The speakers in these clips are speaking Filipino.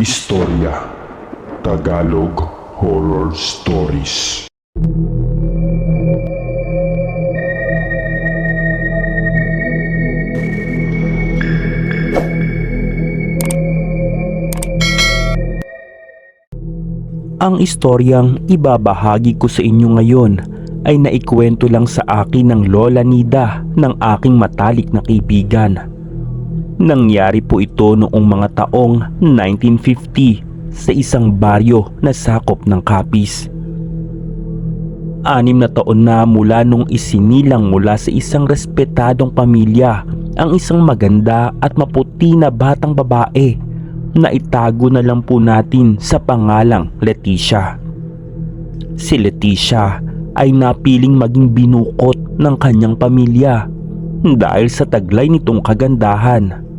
Istorya Tagalog Horror Stories Ang istoryang ibabahagi ko sa inyo ngayon ay naikwento lang sa akin ng Lola Nida ng aking matalik na kaibigan. Nangyari po ito noong mga taong 1950 sa isang baryo na sakop ng Capiz. Anim na taon na mula nung isinilang mula sa isang respetadong pamilya ang isang maganda at maputi na batang babae na itago na lang po natin sa pangalang Leticia. Si Leticia ay napiling maging binukot ng kanyang pamilya dahil sa taglay nitong kagandahan.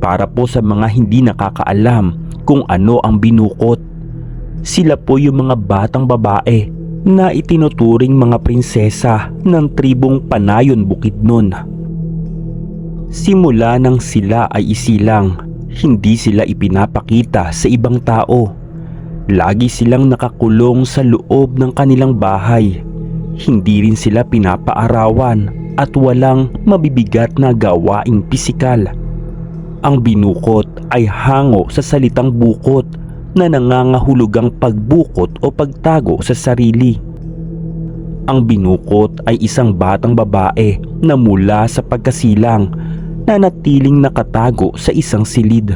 Para po sa mga hindi nakakaalam kung ano ang binukot, sila po yung mga batang babae na itinuturing mga prinsesa ng tribong Panayon Bukidnon. Simula nang sila ay isilang, hindi sila ipinapakita sa ibang tao. Lagi silang nakakulong sa loob ng kanilang bahay. Hindi rin sila pinapaarawan at walang mabibigat na gawaing pisikal. Ang binukot ay hango sa salitang bukot na nangangahulugang pagbukot o pagtago sa sarili. Ang binukot ay isang batang babae na mula sa pagkasilang na natiling nakatago sa isang silid.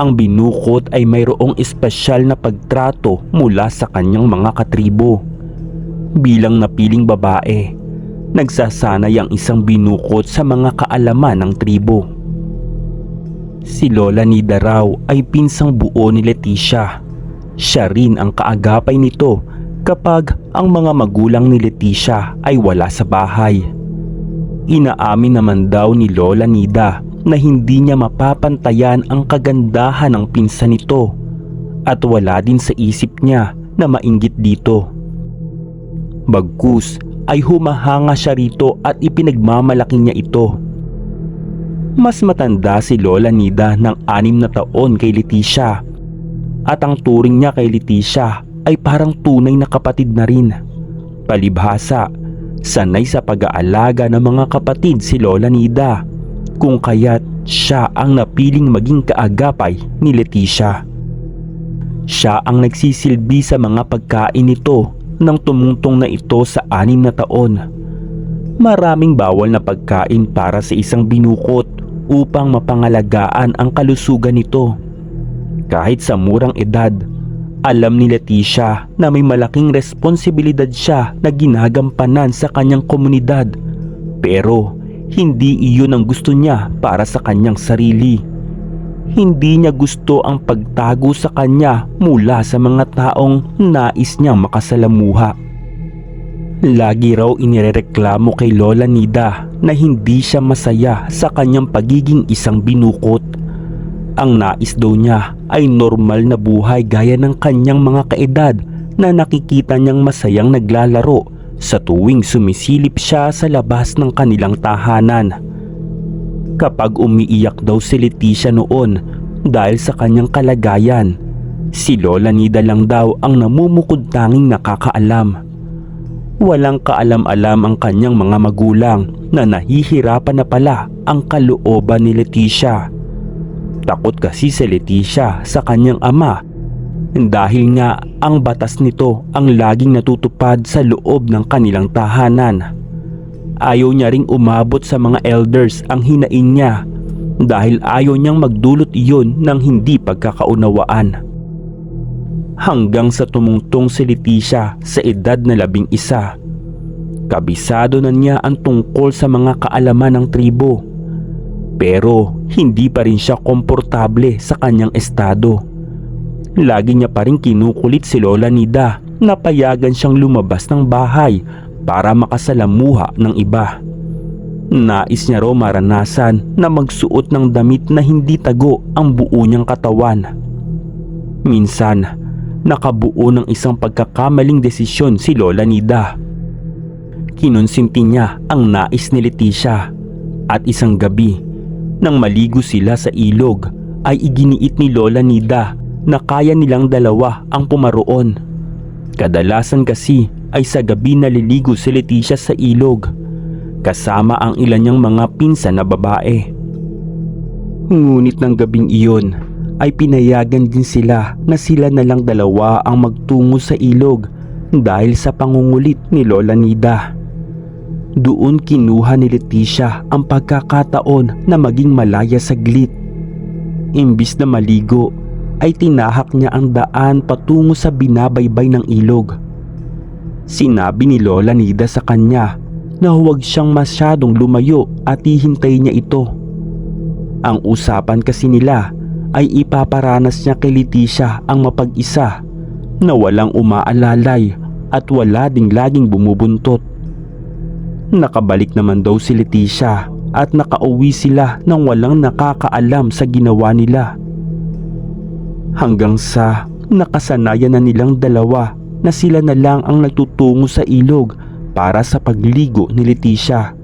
Ang binukot ay mayroong espesyal na pagtrato mula sa kanyang mga katribo. Bilang napiling babae, nagsasanay ang isang binukot sa mga kaalaman ng tribo. Si Lola Nida raw ay pinsang buo ni Leticia. Siya rin ang kaagapay nito kapag ang mga magulang ni Leticia ay wala sa bahay. Inaamin naman daw ni Lola Nida na hindi niya mapapantayan ang kagandahan ng pinsan nito at wala din sa isip niya na mainggit dito. Bagkus ay humahanga siya rito at ipinagmamalaki niya ito. Mas matanda si Lola Nida ng anim na taon kay Leticia at ang turing niya kay Leticia ay parang tunay na kapatid na rin. Palibhasa, sanay sa pag-aalaga ng mga kapatid si Lola Nida kung kaya't siya ang napiling maging kaagapay ni Leticia. Siya ang nagsisilbi sa mga pagkain nito nang tumungtong na ito sa anim na taon. Maraming bawal na pagkain para sa isang binukot upang mapangalagaan ang kalusugan nito. Kahit sa murang edad, alam ni Leticia na may malaking responsibilidad siya na ginagampanan sa kanyang komunidad. Pero hindi iyon ang gusto niya para sa kanyang sarili. Hindi niya gusto ang pagtago sa kanya mula sa mga taong nais niyang makasalamuha. Lagi raw inirereklamo kay Lola Nida na hindi siya masaya sa kanyang pagiging isang binukot. Ang nais daw niya ay normal na buhay gaya ng kanyang mga kaedad na nakikita niyang masayang naglalaro sa tuwing sumisilip siya sa labas ng kanilang tahanan. Kapag umiiyak daw si Leticia noon dahil sa kanyang kalagayan, si Lola Nida lang daw ang namumukod tanging nakakaalam. Walang kaalam-alam ang kanyang mga magulang na nahihirapan na pala ang kalooban ni Leticia. Takot kasi si Leticia sa kanyang ama dahil nga ang batas nito ang laging natutupad sa loob ng kanilang tahanan. Ayaw niya ring umabot sa mga elders ang hinain niya dahil ayaw niyang magdulot iyon ng hindi pagkakaunawaan. Hanggang sa tumungtong si Leticia sa edad na labing isa. Kabisado na niya ang tungkol sa mga kaalaman ng tribo. Pero hindi pa rin siya komportable sa kanyang estado. Lagi niya pa rin kinukulit si Lola Nida na payagan siyang lumabas ng bahay para makasalamuha ng iba. Nais niya raw maranasan na magsuot ng damit na hindi tago ang buo niyang katawan. Minsan, nakabuo ng isang pagkakamaling desisyon si Lola Nida. Kinonsinti niya ang nais ni Leticia at isang gabi nang maligo sila sa ilog ay iginiit ni Lola Nida na kaya nilang dalawa ang pumaroon. Kadalasan kasi ay sa gabi naliligo si Leticia sa ilog kasama ang ilan niyang mga pinsan na babae. Ngunit ng gabing iyon ay pinayagan din sila na sila na lang dalawa ang magtungo sa ilog dahil sa pangungulit ni Lola Nida. Doon kinuha ni Leticia ang pagkakataon na maging malaya saglit. Imbis na maligo ay tinahak niya ang daan patungo sa binabaybay ng ilog. Sinabi ni Lola Nida sa kanya na huwag siyang masyadong lumayo at hihintay niya ito. Ang usapan kasi nila ay ipaparanas niya kay Leticia ang mapag-isa na walang umaalalay at wala ding laging bumubuntot. Nakabalik naman daw si Leticia at nakauwi sila nang walang nakakaalam sa ginawa nila. Hanggang sa nakasanayan na nilang dalawa na sila na lang ang nagtutungo sa ilog para sa pagligo ni Leticia.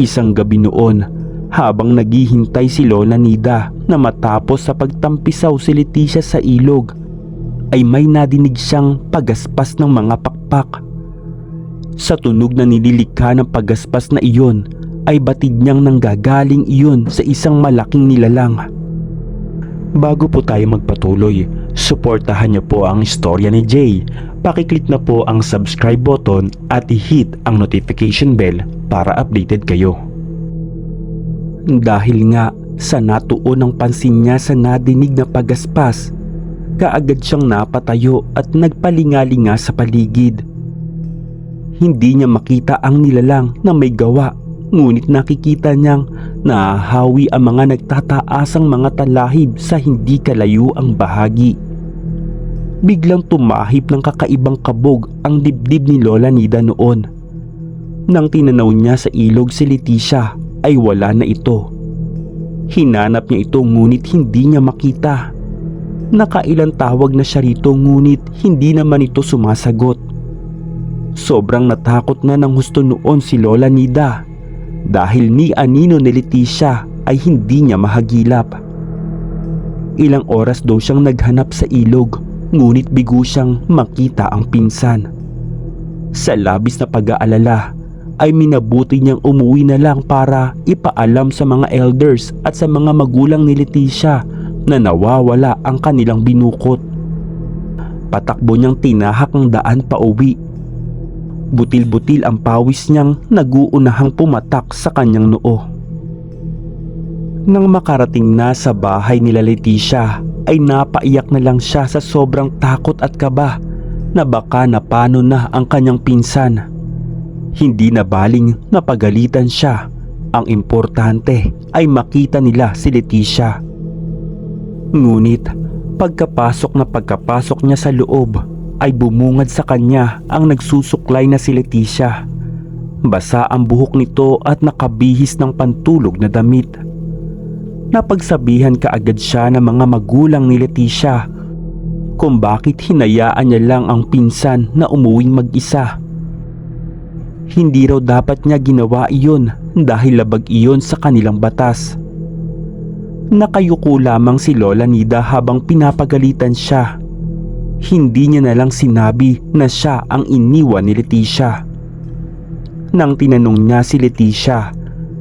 Isang gabi noon habang naghihintay si Lola Nida na matapos sa pagtampisaw si Leticia sa ilog ay may nadinig siyang pagaspas ng mga pakpak. Sa tunog na nililikha ng pagaspas na iyon ay batid niyang nanggagaling iyon sa isang malaking nilalang. Bago po tayo magpatuloy, suportahan niyo po ang istorya ni Jay. Pakiclick na po ang subscribe button at i-hit ang notification bell para updated kayo. Dahil nga sa natuon ang pansin niya sa nadinig na pagaspas, kaagad siyang napatayo at nagpalingalinga sa paligid. Hindi niya makita ang nilalang na may gawa ngunit nakikita niyang nahahawi ang mga nagtataasang mga talahib sa hindi kalayo ang bahagi. Biglang tumahip ng kakaibang kabog ang dibdib ni Lola Nida noon. Nang tinanaw niya sa ilog si Leticia ay wala na ito. Hinanap niya ito ngunit hindi niya makita. Nakailang tawag na siya rito ngunit hindi naman ito sumasagot. Sobrang natakot na ng husto noon si Lola Nida dahil ni Anino ni Leticia ay hindi niya mahagilap. Ilang oras daw siyang naghanap sa ilog ngunit bigo siyang makita ang pinsan. Sa labis na pag-aalala ay minabuti niyang umuwi na lang para ipaalam sa mga elders at sa mga magulang ni Leticia na nawawala ang kanilang binukot. Patakbo niyang tinahak ang daan pa uwi. Butil-butil ang pawis niyang naguunahang pumatak sa kanyang noo. Nang makarating na sa bahay nila Leticia ay napaiyak na lang siya sa sobrang takot at kaba na baka napano na ang kanyang pinsan. Hindi na baling napagalitan siya. Ang importante ay makita nila si Leticia. Ngunit pagkapasok na pagkapasok niya sa loob ay bumungad sa kanya ang nagsusuklay na si Leticia. Basa ang buhok nito at nakabihis ng pantulog na damit. Napagsabihan kaagad siya ng mga magulang ni Leticia kung bakit hinayaan niya lang ang pinsan na umuwing mag-isa. Hindi raw dapat niya ginawa iyon dahil labag iyon sa kanilang batas. Nakayuko lamang si Lola Nida habang pinapagalitan siya. Hindi niya na lang sinabi na siya ang iniwan ni Leticia. Nang tinanong niya si Leticia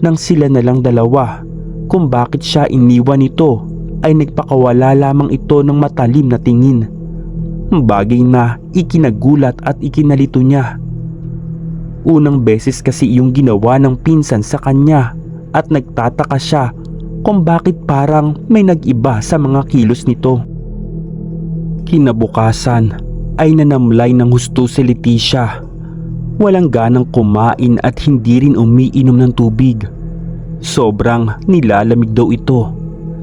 nang sila na lang dalawa kung bakit siya iniwan nito ay nagpakawala lamang ito ng matalim na tingin. Bagay na ikinagulat at ikinalito niya. Unang beses kasi iyong ginawa ng pinsan sa kanya at nagtataka siya kung bakit parang may nag-iba sa mga kilos nito. Kinabukasan ay nanamlay ng husto si Leticia. Walang ganang kumain at hindi rin umiinom ng tubig. Sobrang nilalamig daw ito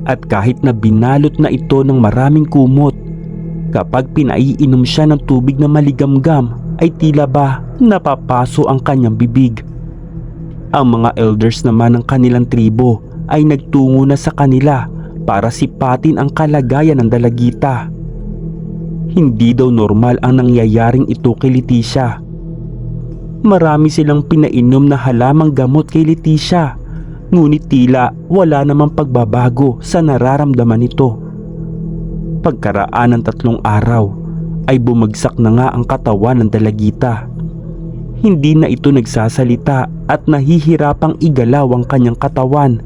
at kahit na binalot na ito ng maraming kumot, kapag pinaiinom siya ng tubig na maligamgam ay tila ba napapaso ang kanyang bibig. Ang mga elders naman ng kanilang tribo ay nagtungo na sa kanila para sipatin ang kalagayan ng dalagita. Hindi daw normal ang nangyayaring ito kay Leticia. Marami silang pinainom na halamang gamot kay Leticia Ngunit tila wala namang pagbabago sa nararamdaman nito. Pagkaraan ng tatlong araw ay bumagsak na nga ang katawan ng dalagita. Hindi na ito nagsasalita at nahihirapang igalaw ang kanyang katawan.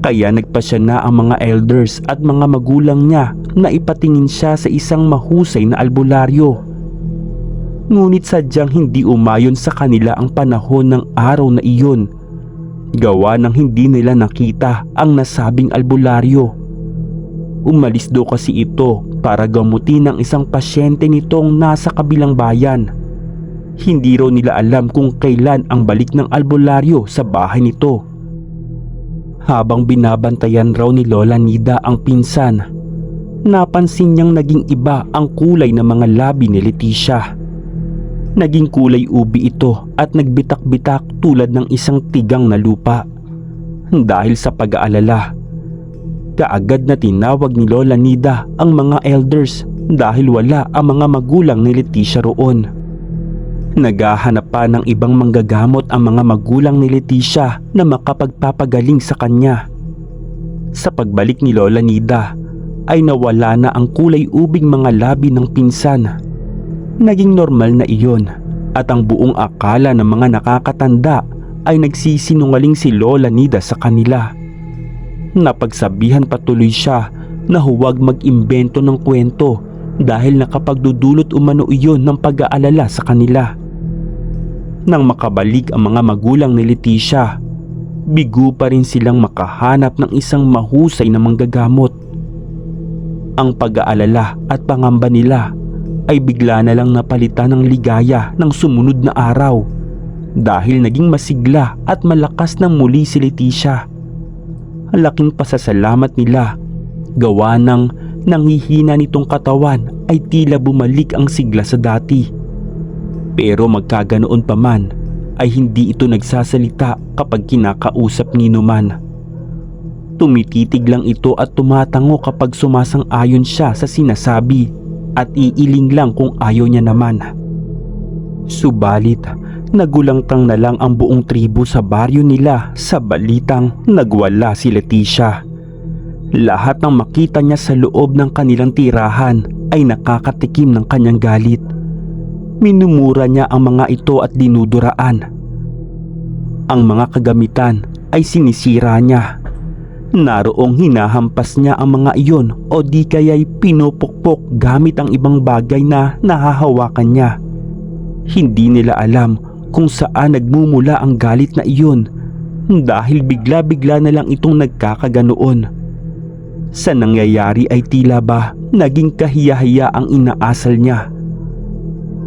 Kaya nagpasya na ang mga elders at mga magulang niya na ipatingin siya sa isang mahusay na albularyo. Ngunit sadyang hindi umayon sa kanila ang panahon ng araw na iyon. Gawa ng hindi nila nakita ang nasabing albularyo. Umalis daw kasi ito para gamutin ang isang pasyente nitong nasa kabilang bayan. Hindi raw nila alam kung kailan ang balik ng albularyo sa bahay nito. Habang binabantayan raw ni Lola Nida ang pinsan, napansin niyang naging iba ang kulay ng mga labi ni Leticia. Naging kulay ubi ito at nagbitak-bitak tulad ng isang tigang na lupa. Dahil sa pag-aalala, kaagad na tinawag ni Lola Nida ang mga elders dahil wala ang mga magulang ni Leticia roon. Naghahanap pa ng ibang manggagamot ang mga magulang ni Leticia na makapagpapagaling sa kanya. Sa pagbalik ni Lola Nida ay nawala na ang kulay ubing mga labi ng pinsan. Naging normal na iyon at ang buong akala ng mga nakakatanda ay nagsisinungaling si Lola Nida sa kanila. Napagsabihan patuloy siya na huwag mag-imbento ng kwento dahil nakapagdudulot umano iyon ng pag-aalala sa kanila. Nang makabalik ang mga magulang ni Leticia, bigo pa rin silang makahanap ng isang mahusay na manggagamot. Ang pag-aalala at pangamba nila ay bigla na lang napalitan ng ligaya ng sumunod na araw dahil naging masigla at malakas na muli si Leticia. Laking pasasalamat nila gawa ng nanghihina nitong katawan ay tila bumalik ang sigla sa dati. Pero magkaganoon pa man ay hindi ito nagsasalita kapag kinakausap ni Numan. Tumititig lang ito at tumatango kapag sumasang-ayon siya sa sinasabi at iiling lang kung ayaw niya naman. Subalit, nagulangtang na lang ang buong tribo sa baryo nila sa balitang nagwala si Leticia. Lahat ng makita niya sa loob ng kanilang tirahan ay nakakatikim ng kanyang galit. Minumura niya ang mga ito at dinuduraan. Ang mga kagamitan ay sinisira niya. Naroong hinahampas niya ang mga iyon o di kaya'y pinupukpok gamit ang ibang bagay na nahahawakan niya. Hindi nila alam kung saan nagmumula ang galit na iyon dahil bigla-bigla na lang itong nagkakaganoon. Sa nangyayari ay tila ba naging kahiyahiya ang inaasal niya.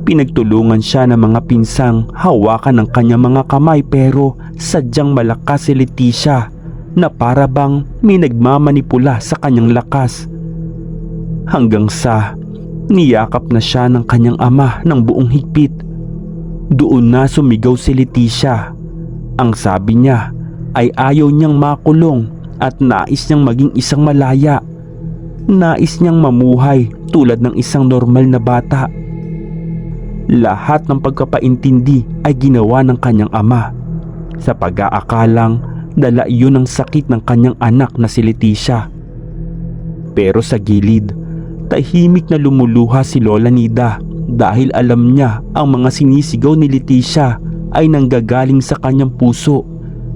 Pinagtulungan siya ng mga pinsang hawakan ng kanyang mga kamay pero sadyang malakas si Leticia na para bang may nagmamanipula sa kanyang lakas. Hanggang sa niyakap na siya ng kanyang ama ng buong higpit. Doon na sumigaw si Leticia. Ang sabi niya ay ayaw niyang makulong at nais niyang maging isang malaya. Nais niyang mamuhay tulad ng isang normal na bata. Lahat ng pagkapaintindi ay ginawa ng kanyang ama. Sa pag-aakalang dala iyon ng sakit ng kanyang anak na si Leticia. Pero sa gilid, tahimik na lumuluha si Lola Nida dahil alam niya ang mga sinisigaw ni Leticia ay nanggagaling sa kanyang puso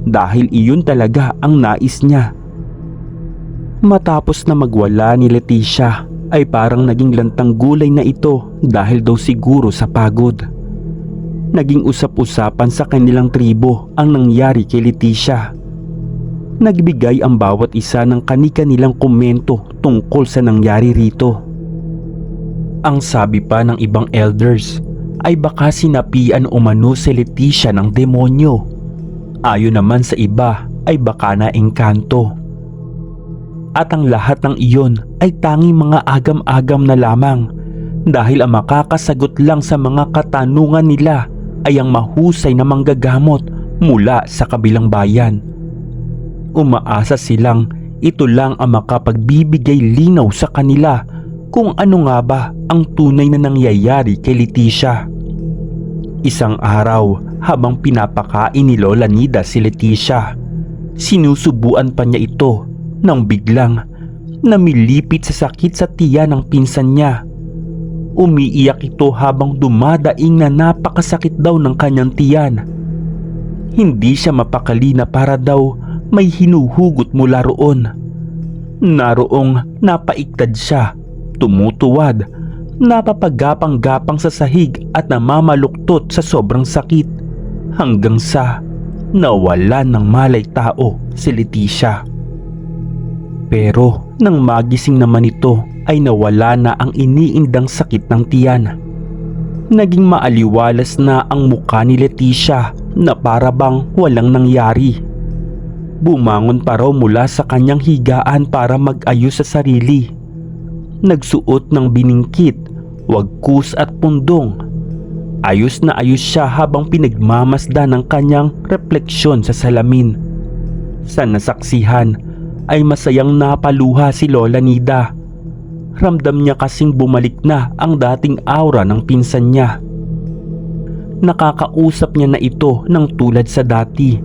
dahil iyon talaga ang nais niya. Matapos na magwala ni Leticia ay parang naging lantang gulay na ito dahil daw siguro sa pagod. Naging usap-usapan sa kanilang tribo ang nangyari kay Leticia. Nagbigay ang bawat isa ng kani-kanilang komento tungkol sa nangyari rito. Ang sabi pa ng ibang elders ay baka sinapian umano si Leticia ng demonyo. Ayon naman sa iba ay baka na engkanto. At ang lahat ng iyon ay tanging mga agam-agam na lamang dahil ang makakasagot lang sa mga katanungan nila ay ang mahusay na manggagamot mula sa kabilang bayan. Umaasa silang ito lang ang makapagbibigay linaw sa kanila kung ano nga ba ang tunay na nangyayari kay Leticia. Isang araw habang pinapakain ni Lola Nida si Leticia, sinusubuan pa niya ito nang biglang namilipit sa sakit sa tiya ng pinsan niya. Umiiyak ito habang dumadaing na napakasakit daw ng kanyang tiyan. Hindi siya mapakali na para daw may hinuhugot mula roon. Naroong napaiktad siya, tumutuwad, napapagapang-gapang sa sahig at namamaluktot sa sobrang sakit hanggang sa nawalan ng malay tao si Leticia. Pero nang magising naman ito ay nawala na ang iniindang sakit ng tiyan. Naging maaliwalas na ang mukha ni Leticia na para bang walang nangyari. Bumangon pa raw mula sa kanyang higaan para mag-ayos sa sarili. Nagsuot ng biningkit, wagkus at pundong. Ayos na ayos siya habang pinagmamasda ng kanyang refleksyon sa salamin. Sa nasaksihan ay masayang napaluha si Lola Nida. Ramdam niya kasing bumalik na ang dating aura ng pinsan niya. Nakakausap niya na ito ng tulad sa dati.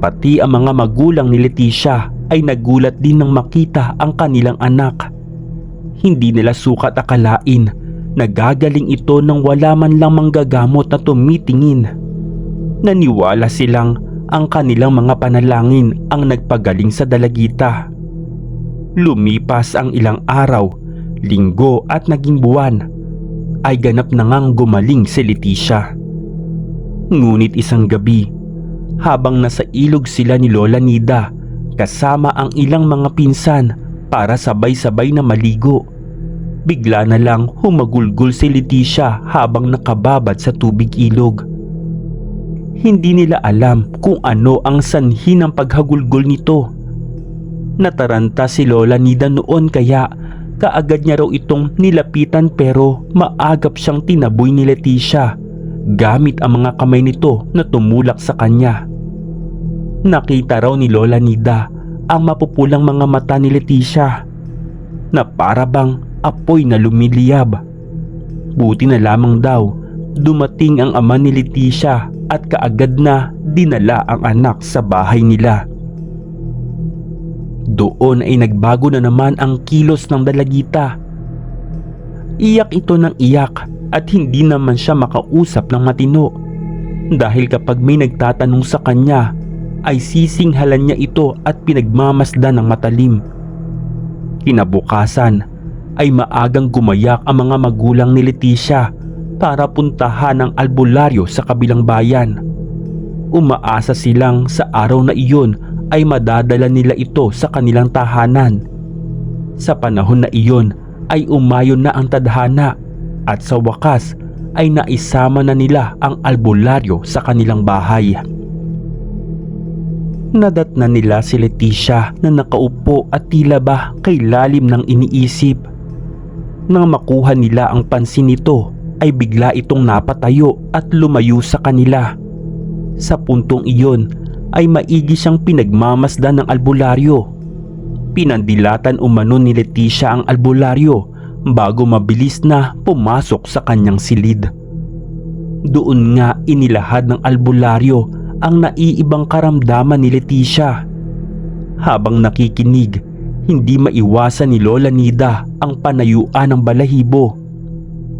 Pati ang mga magulang ni Leticia ay nagulat din nang makita ang kanilang anak. Hindi nila sukat akalain na gagaling ito nang wala man lang manggagamot na tumitingin. Naniwala silang ang kanilang mga panalangin ang nagpagaling sa dalagita. Lumipas ang ilang araw, linggo at naging buwan ay ganap na ngang gumaling si Leticia. Ngunit isang gabi, habang nasa ilog sila ni Lola Nida kasama ang ilang mga pinsan para sabay-sabay na maligo. Bigla na lang humagulgol si Leticia habang nakababad sa tubig ilog. Hindi nila alam kung ano ang sanhi ng paghagulgol nito. Nataranta si Lola Nida noon kaya kaagad niya raw itong nilapitan pero maagap siyang tinaboy ni Leticia gamit ang mga kamay nito na tumulak sa kanya. Nakita raw ni Lola Nida ang mapupulang mga mata ni Leticia na para bang apoy na lumiliyab. Buti na lamang daw dumating ang ama ni Leticia at kaagad na dinala ang anak sa bahay nila. Doon ay nagbago na naman ang kilos ng dalagita. Iyak ito ng iyak at hindi naman siya makausap ng matino. Dahil kapag may nagtatanong sa kanya ay sisinghalan niya ito at pinagmamasdan ng matalim. Kinabukasan ay maagang gumayak ang mga magulang ni Leticia para puntahan ang albularyo sa kabilang bayan. Umaasa silang sa araw na iyon ay madadala nila ito sa kanilang tahanan. Sa panahon na iyon ay umayon na ang tadhana at sa wakas ay naisama na nila ang albularyo sa kanilang bahay. Nadatna nila si Leticia na nakaupo at tila ba kay lalim ng iniisip. Nang makuha nila ang pansin nito ay bigla itong napatayo at lumayo sa kanila. Sa puntong iyon ay maigi siyang pinagmamasdan ng albularyo. Pinandilatan umano ni Leticia ang albularyo bago mabilis na pumasok sa kanyang silid. Doon nga inilahad ng albularyo ang naiibang karamdaman ni Leticia. Habang nakikinig, hindi maiwasan ni Lola Nida ang panayuan ng balahibo.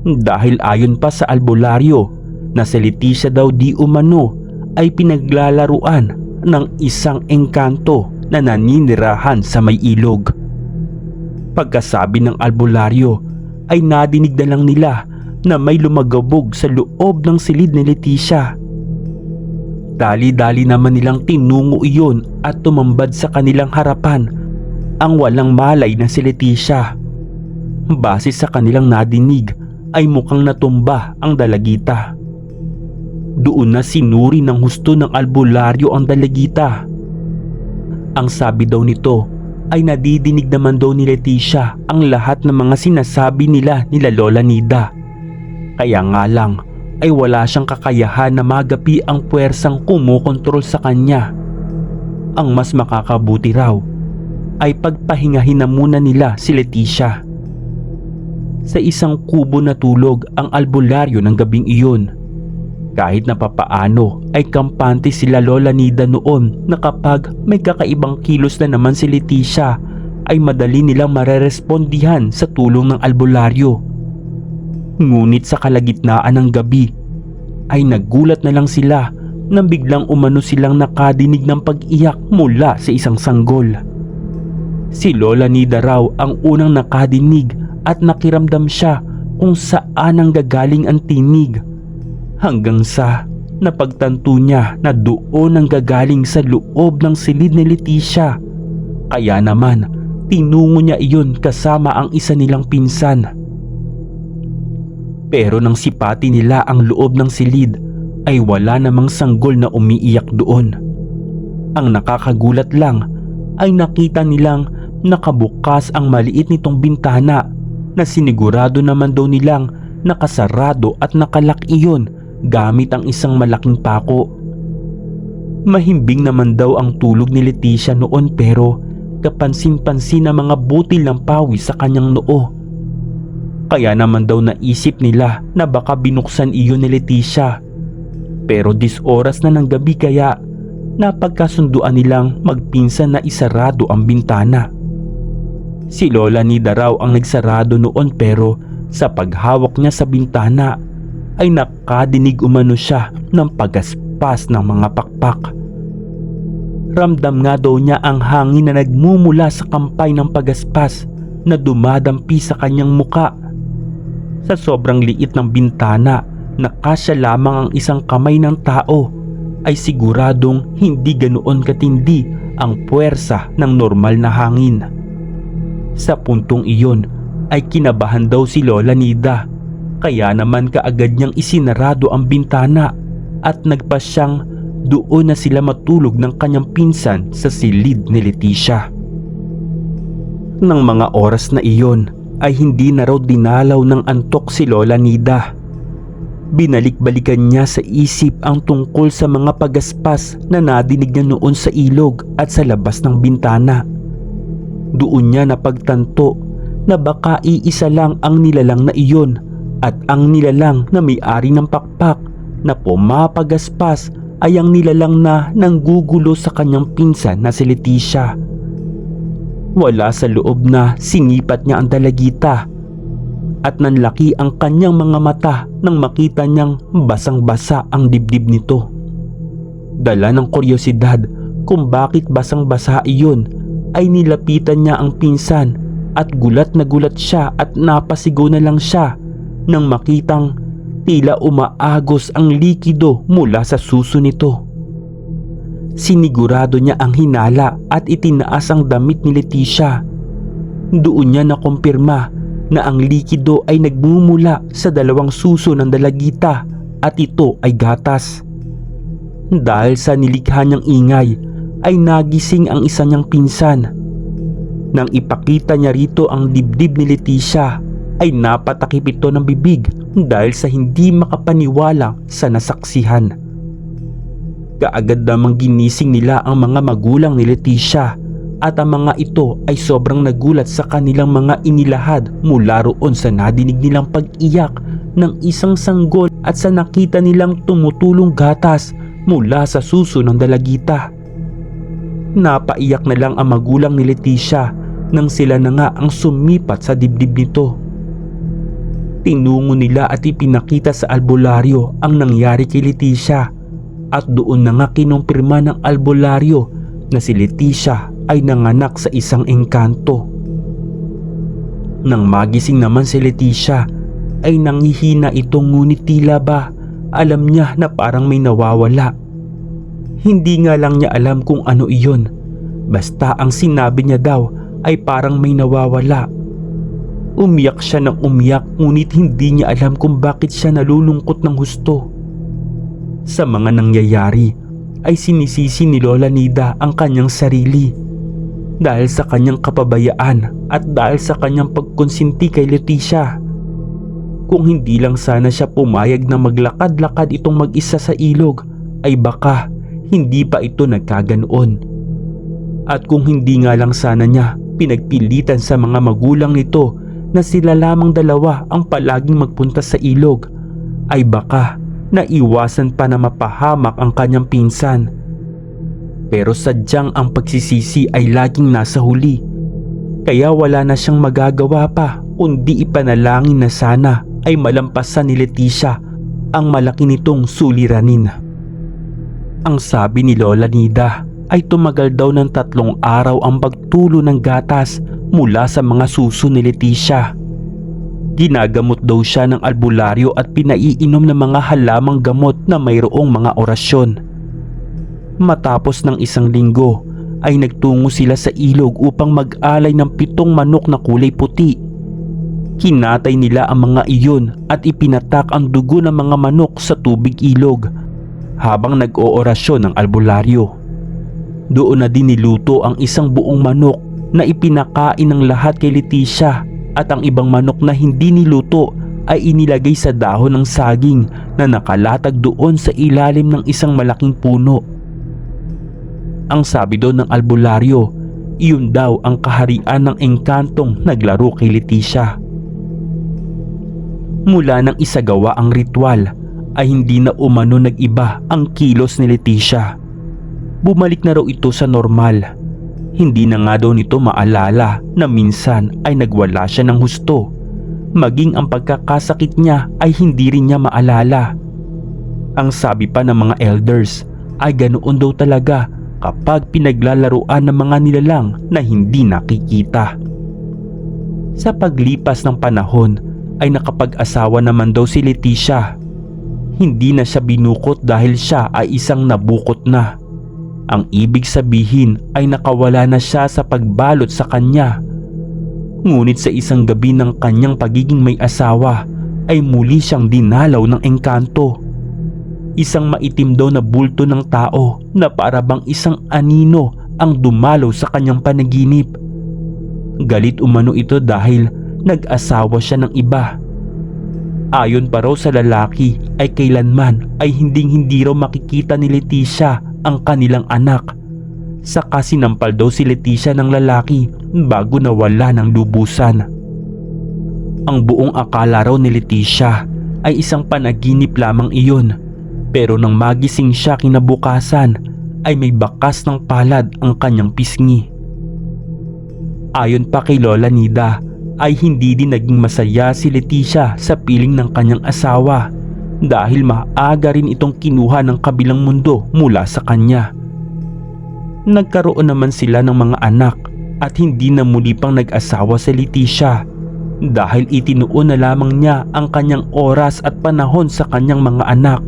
Dahil ayon pa sa albularyo na si Leticia daw di umano ay pinaglalaruan ng isang engkanto na naninirahan sa may ilog. Pagkasabi ng albularyo ay nadinig na lang nila na may lumagabog sa loob ng silid ni Leticia Dali-dali naman nilang tinungo iyon at tumambad sa kanilang harapan ang walang malay na si Leticia. Base sa kanilang nadinig ay mukhang natumba ang dalagita. Doon na sinuri ng husto ng albularyo ang dalagita. Ang sabi daw nito ay nadidinig naman daw ni Leticia ang lahat ng mga sinasabi nila nila Lola Nida. Kaya nga lang ay wala siyang kakayahan na magapi ang puwersang kumukontrol sa kanya. Ang mas makakabuti raw ay pagpahingahin na muna nila si Leticia. Sa isang kubo na tulog ang albularyo ng gabing iyon. Kahit na papaano ay kampante sila Lola Nida noon na kapag may kakaibang kilos na naman si Leticia ay madali nilang marerespondihan sa tulong ng albularyo. Ngunit sa kalagitnaan ng gabi ay nagulat na lang sila nang biglang umano silang nakadinig ng pag-iyak mula sa isang sanggol. Si Lola Nida raw ang unang nakadinig at nakiramdam siya kung saan ang gagaling ang tinig. Hanggang sa napagtanto niya na doon ang gagaling sa loob ng silid ni Leticia. Kaya naman, tinungo niya iyon kasama ang isa nilang pinsan. Pero nang sipati nila ang loob ng silid ay wala namang sanggol na umiiyak doon. Ang nakakagulat lang ay nakita nilang nakabukas ang maliit nitong bintana na sinigurado naman daw nilang nakasarado at nakalak iyon gamit ang isang malaking pako. Mahimbing naman daw ang tulog ni Leticia noon pero kapansin-pansin ang mga butil ng pawis sa kanyang noo. Kaya naman daw naisip nila na baka binuksan iyon ni Leticia. Pero dis oras na ng gabi kaya napagkasunduan nilang magpinsan na isarado ang bintana. Si Lola Nida raw ang nagsarado noon pero sa paghawak niya sa bintana ay nakadinig umano siya ng pagaspas ng mga pakpak. Ramdam nga daw niya ang hangin na nagmumula sa kampay ng pagaspas na dumadampi sa kanyang muka. Sa sobrang liit ng bintana na kasya lamang ang isang kamay ng tao ay siguradong hindi ganoon katindi ang puwersa ng normal na hangin. Sa puntong iyon ay kinabahan daw si Lola Nida kaya naman kaagad niyang isinarado ang bintana at nagpa siyang doon na sila matulog ng kanyang pinsan sa silid ni Leticia. Nang mga oras na iyon ay hindi na raw dinalaw ng antok si Lola Nida. Binalik-balikan niya sa isip ang tungkol sa mga pagaspas na nadinig niya noon sa ilog at sa labas ng bintana. Doon niya napagtanto na baka iisa lang ang nilalang na iyon at ang nilalang na may-ari ng pakpak na pumapagaspas ay ang nilalang na nanggugulo sa kanyang pinsan na si Leticia. Wala sa loob na sinipat niya ang dalagita at nanlaki ang kanyang mga mata nang makita niyang basang-basa ang dibdib nito. Dala ng kuryosidad kung bakit basang-basa iyon ay nilapitan niya ang pinsan at gulat na gulat siya at napasigaw na lang siya nang makitang tila umaagos ang likido mula sa suso nito. Sinigurado niya ang hinala at itinaas ang damit ni Leticia. Doon niya nakumpirma na ang likido ay nagmumula sa dalawang suso ng dalagita at ito ay gatas. Dahil sa nilikha niyang ingay ay nagising ang isa niyang pinsan. Nang ipakita niya rito ang dibdib ni Leticia ay napatakip ito ng bibig dahil sa hindi makapaniwala sa nasaksihan. Kaagad namang ginising nila ang mga magulang ni Leticia at ang mga ito ay sobrang nagulat sa kanilang mga inilahad mula roon sa nadinig nilang pag-iyak ng isang sanggol at sa nakita nilang tumutulong gatas mula sa suso ng dalagita. Napaiyak na lang ang magulang ni Leticia nang sila na nga ang sumipat sa dibdib nito. Tinungo nila at ipinakita sa albularyo ang nangyari kay Leticia at doon na nga kinumpirma ng albularyo na si Leticia ay nanganak sa isang engkanto. Nang magising naman si Leticia ay nangihina itong ngunit tila ba alam niya na parang may nawawala. Hindi nga lang niya alam kung ano iyon. Basta ang sinabi niya daw ay parang may nawawala. Umiyak siya ng umiyak ngunit hindi niya alam kung bakit siya nalulungkot ng husto. Sa mga nangyayari ay sinisisi ni Lola Nida ang kanyang sarili dahil sa kanyang kapabayaan at dahil sa kanyang pagkonsinti kay Leticia. Kung hindi lang sana siya pumayag na maglakad-lakad itong mag-isa sa ilog ay baka hindi pa ito nagkaganoon. At kung hindi nga lang sana niya pinagpilitan sa mga magulang nito na sila lamang dalawa ang palaging magpunta sa ilog ay baka na iwasan pa na mapahamak ang kanyang pinsan. Pero sadyang ang pagsisisi ay laging nasa huli. Kaya wala na siyang magagawa pa kundi ipanalangin na sana ay malampasan ni Leticia ang malaki nitong suliranin. Ang sabi ni Lola Nida ay tumagal daw ng tatlong araw ang pagtulo ng gatas mula sa mga suso ni Leticia. Ginagamot daw siya ng albularyo at pinaiinom ng mga halamang gamot na mayroong mga orasyon. Matapos ng isang linggo ay nagtungo sila sa ilog upang mag-alay ng pitong manok na kulay puti. Kinatay nila ang mga iyon at ipinatak ang dugo ng mga manok sa tubig ilog habang nag-oorasyon ng albularyo. Doon na din niluto ang isang buong manok na ipinakain ng lahat kay Leticia at ang ibang manok na hindi niluto ay inilagay sa dahon ng saging na nakalatag doon sa ilalim ng isang malaking puno. Ang sabi doon ng albularyo, iyon daw ang kaharian ng engkantong naglaro kay Leticia. Mula nang isagawa ang ritual ay hindi na umano nag-iba ang kilos ni Leticia. Bumalik na raw ito sa normal. Hindi na nga daw nito maalala na minsan ay nagwala siya ng husto. Maging ang pagkakasakit niya ay hindi rin niya maalala. Ang sabi pa ng mga elders ay ganoon daw talaga kapag pinaglalaruan ng mga nilalang na hindi nakikita. Sa paglipas ng panahon ay nakapag-asawa naman daw si Leticia. Hindi na siya binukot dahil siya ay isang nabukot na. Ang ibig sabihin ay nakawala na siya sa pagbalot sa kanya. Ngunit sa isang gabi ng kanyang pagiging may asawa ay muli siyang dinalaw ng engkanto. Isang maitim daw na bulto ng tao na parabang isang anino ang dumalaw sa kanyang panaginip. Galit umano ito dahil nag-asawa siya ng iba. Ayon pa raw sa lalaki ay kailanman ay hinding hindi raw makikita ni Leticia ang kanilang anak. Saka sinampal daw si Leticia ng lalaki bago nawala ng lubusan. Ang buong akala raw ni Leticia ay isang panaginip lamang iyon pero nang magising siya kinabukasan ay may bakas ng palad ang kanyang pisngi. Ayon pa kay Lola Nida ay hindi din naging masaya si Leticia sa piling ng kanyang asawa dahil maaga rin itong kinuha ng kabilang mundo mula sa kanya. Nagkaroon naman sila ng mga anak at hindi na muli pang nag-asawa si Leticia dahil itinuon na lamang niya ang kanyang oras at panahon sa kanyang mga anak.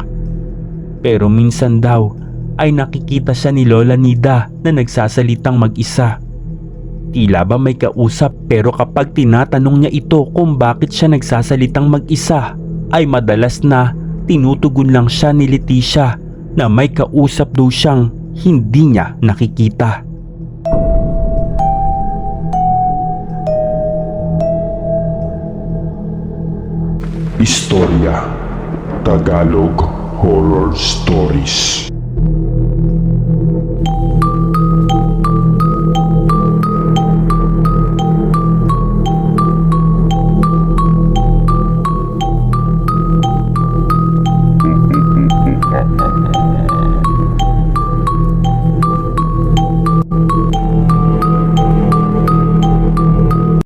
Pero minsan daw ay nakikita siya ni Lola Nida na nagsasalitang mag-isa. Tila ba may kausap pero kapag tinatanong niya ito kung bakit siya nagsasalitang mag-isa ay madalas na tinutugon lang siya ni Leticia na may kausap daw siyang hindi niya nakikita. Istorya Tagalog Horror Stories